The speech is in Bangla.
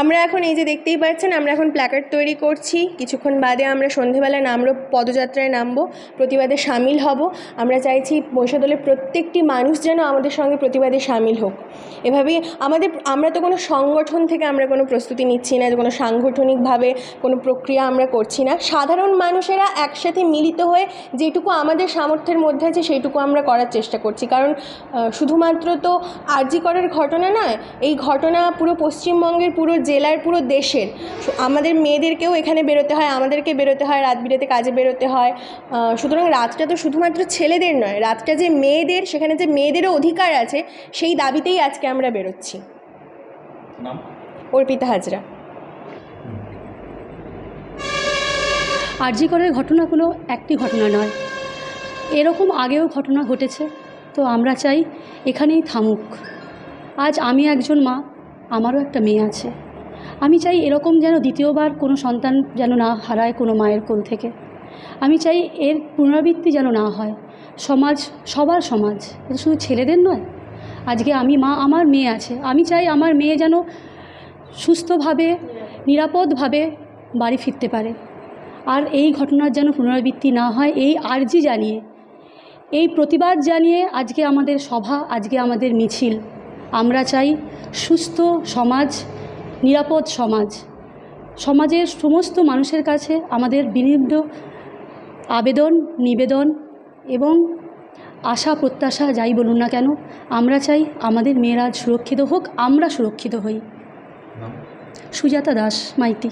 আমরা এখন এই যে দেখতেই পাচ্ছেন, আমরা এখন প্ল্যাকার্ড তৈরি করছি। কিছুক্ষণ বাদে আমরা সন্ধেবেলায় নামবো, পদযাত্রায় নামবো, প্রতিবাদে সামিল হব। আমরা চাইছি মহিষাদলের প্রত্যেকটি মানুষ যেন আমাদের সঙ্গে প্রতিবাদে সামিল হোক। এভাবেই আমাদের, আমরা তো কোনো সংগঠন থেকে আমরা কোনো প্রস্তুতি নিচ্ছি না, কোনো সাংগঠনিকভাবে কোনো প্রক্রিয়া আমরা করছি না। সাধারণ মানুষেরা একসাথে মিলিত হয়ে যেটুকু আমাদের সামর্থ্যের মধ্যে আছে, সেইটুকু আমরা করার চেষ্টা করছি। কারণ শুধুমাত্র তো আরজি করার ঘটনা নয়, এই ঘটনা পুরো পশ্চিমবঙ্গের পুরো জেলার পুরো দেশের। আমাদের মেয়েদেরকেও এখানে বেরোতে হয় আমাদেরকে বেরোতে হয় রাত বিরেতে কাজে বেরোতে হয়। সুতরাং রাতটা তো শুধুমাত্র ছেলেদের নয় রাতটা যে মেয়েদের সেখানে যে মেয়েদেরও অধিকার আছে সেই দাবিতেই আজকে আমরা বেরোচ্ছি। অর্পিতা হাজরা। আরজিকরের ঘটনাগুলো একটি ঘটনা নয়। এরকম আগেও ঘটনা ঘটেছে তো আমরা চাই এখানেই থামুক। আজ আমি একজন মা আমারও একটা মেয়ে আছে। আমি চাই এরকম যেন দ্বিতীয়বার কোনো সন্তান যেন না হারায় কোনো মায়ের কোল থেকে। আমি চাই এর পুনরাবৃত্তি যেন না হয়। সমাজ, সবার সমাজ, এটা শুধু ছেলেদের নয়। আজকে আমি মা আমার মেয়ে আছে। আমি চাই আমার মেয়ে যেন সুস্থভাবে, নিরাপদভাবে বাড়ি ফিরতে পারে। আর এই ঘটনার যেন পুনরাবৃত্তি না হয়, এই আর্জি জানিয়ে, এই প্রতিবাদ জানিয়ে আজকে আমাদের সভা, আজকে আমাদের মিছিল। আমরা চাই সুস্থ সমাজ নিরাপদ সমাজ। সমাজের সমস্ত মানুষের কাছে আমাদের বিনিদ্ধ আবেদন নিবেদন এবং আশা প্রত্যাশা যাই বলুন না কেন আমরা চাই আমাদের মেয়েরা সুরক্ষিত হোক আমরা সুরক্ষিত হই। সুজাতা দাস মাইতি।